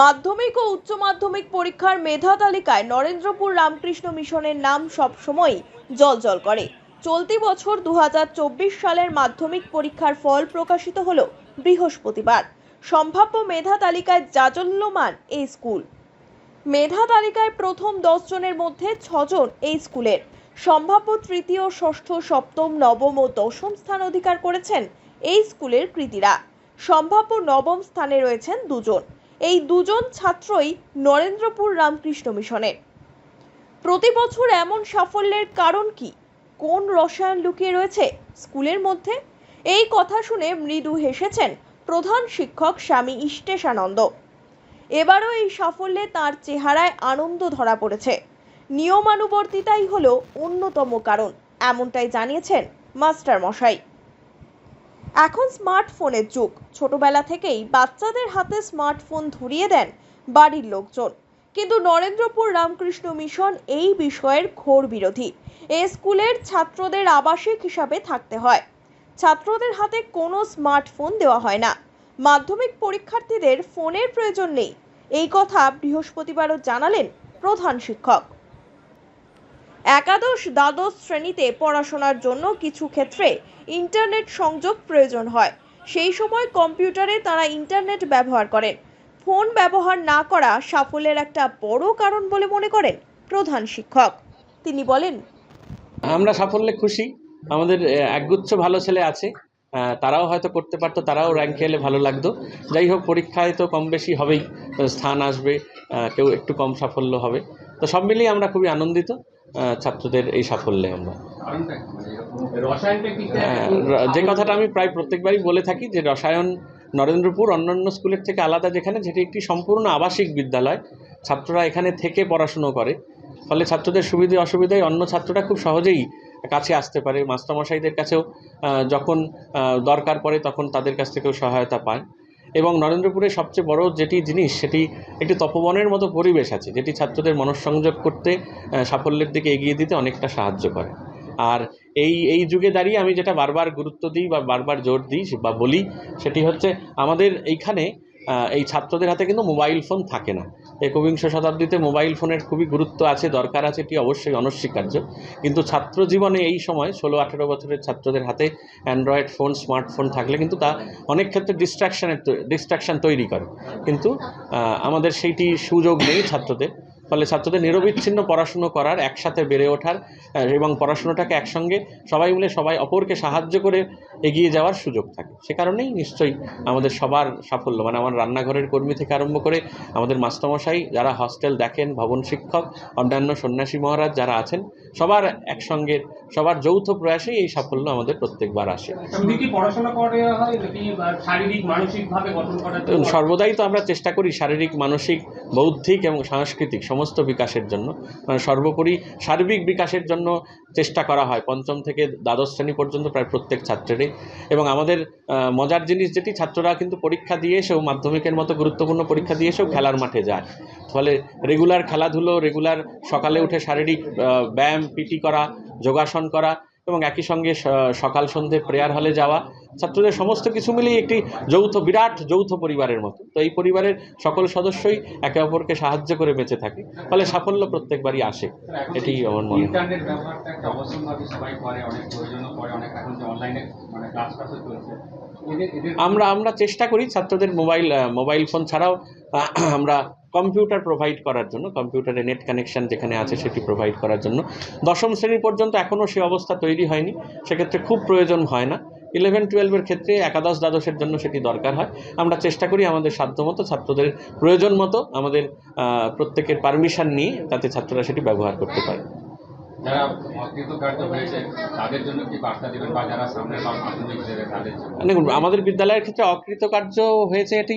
মাধ্যমিক ও উচ্চ মাধ্যমিক পরীক্ষার মেধা তালিকায় নরেন্দ্রপুর রামকৃষ্ণ মিশনের নাম সবসময়ই জল করে। চলতি বছর দু হাজার চব্বিশ সালের মাধ্যমিক পরীক্ষার ফল প্রকাশিত হল বৃহস্পতিবার। সম্ভাব্য মেধা তালিকায় জাজল্যমান এই স্কুল। মেধা তালিকায় প্রথম দশ জনের মধ্যে ছজন এই স্কুলের। সম্ভাব্য তৃতীয়, ষষ্ঠ, সপ্তম, নবম ও দশম স্থান অধিকার করেছেন এই স্কুলের কৃতীরা। সম্ভাব্য নবম স্থানে রয়েছেন দুজন। এই দুজন ছাত্রই নরেন্দ্রপুর রামকৃষ্ণ মিশনের প্রতি বছর এমন সাফল্যের কারণ কি? কোন রসায়ন লুকিয়ে রয়েছে স্কুলের মধ্যে? এই কথা শুনে মৃদু হেসেছেন প্রধান শিক্ষক স্বামী ইষ্টেশানন্দ। এবারও এই সাফল্যে তার চেহারায় আনন্দ ধরা পড়েছে। নিয়মানুবর্তিতাই হলো অন্যতম কারণ, এমনটাই জানিয়েছেন মাস্টার মশাই এখন স্মার্টফোনের যুগ। ছোটবেলা থেকেই বাচ্চাদের হাতে স্মার্টফোন ধরিয়ে দেন বাড়ির লোকজন। কিন্তু নরেন্দ্রপুর রামকৃষ্ণ মিশন এই বিষয়ের ঘোর বিরোধী। এ স্কুলের ছাত্রদের আবাসিক হিসাবে থাকতে হয়। ছাত্রদের হাতে কোনো স্মার্টফোন দেওয়া হয় না। মাধ্যমিক পরীক্ষার্থীদের ফোনের প্রয়োজন নেই। এই কথা বৃহস্পতিবারও জানালেন প্রধান শিক্ষক। একাদশ দ্বাদশ শ্রেণীতে পড়াশোনার জন্য কিছু ক্ষেত্রে ইন্টারনেট সংযোগ প্রয়োজন হয়। সেই সময় কম্পিউটারে তারা ইন্টারনেট ব্যবহার করেন। ফোন ব্যবহার না করা সাফল্যের একটা বড় কারণ বলে মনে করেন প্রধান শিক্ষক। তিনি বলেন, আমরা সাফল্যে খুশি। আমাদের একগুচ্ছ ভালো ছেলে আছে। তারাও হয়তো করতে পারতো, তারাও র্যাঙ্কে এলে ভালো লাগতো। যাই হোক, পরীক্ষায় তো কম বেশি হবেই। স্থান আসবে কেউ একটু কম সাফল্য হবে। তো সব মিলিয়ে আমরা খুবই আনন্দিত। ছাত্রদের এই সাফল্যে আমরা। র- যে কথাটা আমি প্রায় প্রত্যেকবারই বলে থাকি যে রসায়ন নরেন্দ্রপুর অন্যান্য স্কুলের থেকে আলাদা যেখানে যেটি একটি সম্পূর্ণ আবাসিক বিদ্যালয়। ছাত্ররা এখানে থেকে পড়াশুনো করে। ফলে ছাত্রদের সুবিধে অসুবিধায় অন্য ছাত্ররা খুব সহজেই কাছে আসতে পারে। মাস্টারমশাইদের কাছেও যখন দরকার পড়ে তখন তাদের কাছ থেকেও সহায়তা পায়। এবং নরেন্দ্রপুরে সবচেয়ে বড় যেটি জিনিস, সেটি একটি তপবনের মতো পরিবেশ আছে, যেটি ছাত্রদের মনঃসংযোগ করতে সাফল্যের দিকে এগিয়ে দিতে অনেকটা সাহায্য করে। আর এই এই যুগে দাঁড়িয়ে আমি যেটা বারবার গুরুত্ব দিই বা বারবার জোর দিই বা বলি, সেটি হচ্ছে আমাদের এইখানে এই ছাত্রদের হাতে কিন্তু মোবাইল ফোন থাকে না। একবিংশ শতাব্দীতে মোবাইল ফোনের খুবই গুরুত্ব আছে, দরকার আছে, এটি অবশ্যই অনস্বীকার্য। কিন্তু ছাত্র জীবনে এই সময় ষোলো আঠেরো বছরের ছাত্রদের হাতে অ্যান্ড্রয়েড ফোন স্মার্টফোন থাকলে কিন্তু তা অনেক ক্ষেত্রে ডিস্ট্রাকশানের ডিস্ট্রাকশান তৈরি করে। কিন্তু আমাদের সেইটি সুযোগ নেই ছাত্রদের। ফলে ছাত্রদের নিরবিচ্ছিন্ন পড়াশুনো করার একসাথে বেড়ে ওঠার এবং পড়াশুনোটাকে একসঙ্গে সবাই মিলে সবাই অপরকে সাহায্য করে এগিয়ে যাওয়ার সুযোগ থাকে। সে কারণেই নিশ্চয়ই আমাদের সবার সাফল্য। মানে আমার রান্নাঘরের কর্মী থেকে আরম্ভ করে আমাদের মাস্টারমশাই যারা হস্টেল দেখেন ভবন শিক্ষক অন্যান্য সন্ন্যাসী মহারাজ যারা আছেন সবার একসঙ্গে সবার যৌথ প্রয়াসেই এই সাফল্য আমাদের প্রত্যেকবার আসে। সর্বদাই তো আমরা চেষ্টা করি শারীরিক মানসিক বৌদ্ধিক এবং সাংস্কৃতিক। সমস্ত বিকাশের জন্য মানে সর্বোপরি সার্বিক বিকাশের জন্য চেষ্টা করা হয়। পঞ্চম থেকে দ্বাদশ শ্রেণি পর্যন্ত প্রায় প্রত্যেক ছাত্রেরই। এবং আমাদের মজার জিনিস যেটি, ছাত্ররা কিন্তু পরীক্ষা দিয়ে এসেও, মাধ্যমিকের মতো গুরুত্বপূর্ণ পরীক্ষা দিয়ে এসেও খেলার মাঠে যায়। ফলে রেগুলার খেলাধুলো রেগুলার সকালে উঠে শারীরিক ব্যায়াম, পিটি করা, যোগাসন করা এবং একই সঙ্গে সকাল সন্ধে প্রেয়ার হলে যাওয়া ছাত্রদের সমস্ত কিছু মিলিয়ে একটি যৌথ বিরাট যৌথ পরিবারের মতো। তো এই পরিবারের সকল সদস্যই একে অপরকে সাহায্য করে বেঁচে থাকে। ফলে সাফল্য প্রত্যেকবারই আসে। এটি আমার মনে হয়। মানে আমরা আমরা চেষ্টা করি ছাত্রদের মোবাইল মোবাইল ফোন ছাড়াও আমরা কম্পিউটার প্রোভাইড করার জন্য কম্পিউটারে নেট কানেকশন যেখানে আছে সেটি প্রোভাইড করার জন্য। দশম শ্রেণি পর্যন্ত এখনও সে অবস্থা তৈরি হয়নি, সেক্ষেত্রে খুব প্রয়োজন হয় না। ইলেভেন টুয়েলভের ক্ষেত্রে একাদশ দ্বাদশের জন্য সেটি দরকার হয়। আমরা চেষ্টা করি আমাদের সাধ্যমতো, ছাত্রদের প্রয়োজন মতো আমাদের প্রত্যেকের পারমিশন নিয়ে তাতে ছাত্ররা সেটি ব্যবহার করতে পারে। যারা অকৃতকার্য হয়েছে তাদের জন্য কি বার্তা দেবেন বা যারা সামনে বা মাধ্যমিক দেবে তাদের দেখুন আমাদের বিদ্যালয়ের ক্ষেত্রে অকৃতকার্য হয়েছে এটি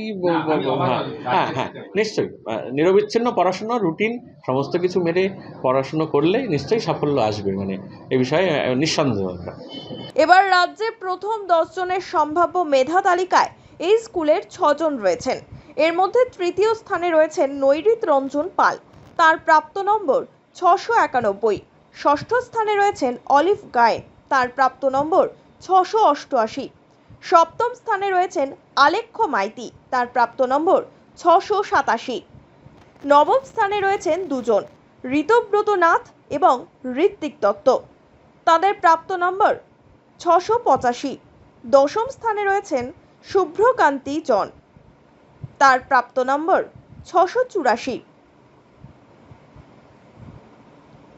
overall হ্যাঁ হ্যাঁ হ্যাঁ নিশ্চয়ই নিরবিচ্ছিন্ন পড়াশুনো রুটিন সমস্ত কিছু মেরে পড়াশুনো করলে নিশ্চয়ই সাফল্য আসবে মানে এ বিষয়ে নিঃসন্দেহ এবার রাজ্যে প্রথম দশ জনের সম্ভাব্য মেধা তালিকায় এই স্কুলের ছজন রয়েছেন। এর মধ্যে তৃতীয় স্থানে রয়েছেন নৈরিত রঞ্জন পাল। তার প্রাপ্ত নম্বর ছশো একানব্বই। ষষ্ঠ স্থানে রয়েছেন অলিভ গায়ে, তার প্রাপ্ত নম্বর ছশো অষ্টআশি। সপ্তম স্থানে রয়েছেন আলেখ্য মাইতি, তার প্রাপ্ত নম্বর ছশো সাতাশি। নবম স্থানে রয়েছেন দুজন, ঋতব্রত নাথ এবং ঋত্বিক দত্ত। তাদের প্রাপ্ত নম্বর ছশো পঁচাশি। দশম স্থানে রয়েছেন শুভ্রকান্তি জন, তার প্রাপ্ত নম্বর ছশো চুরাশি।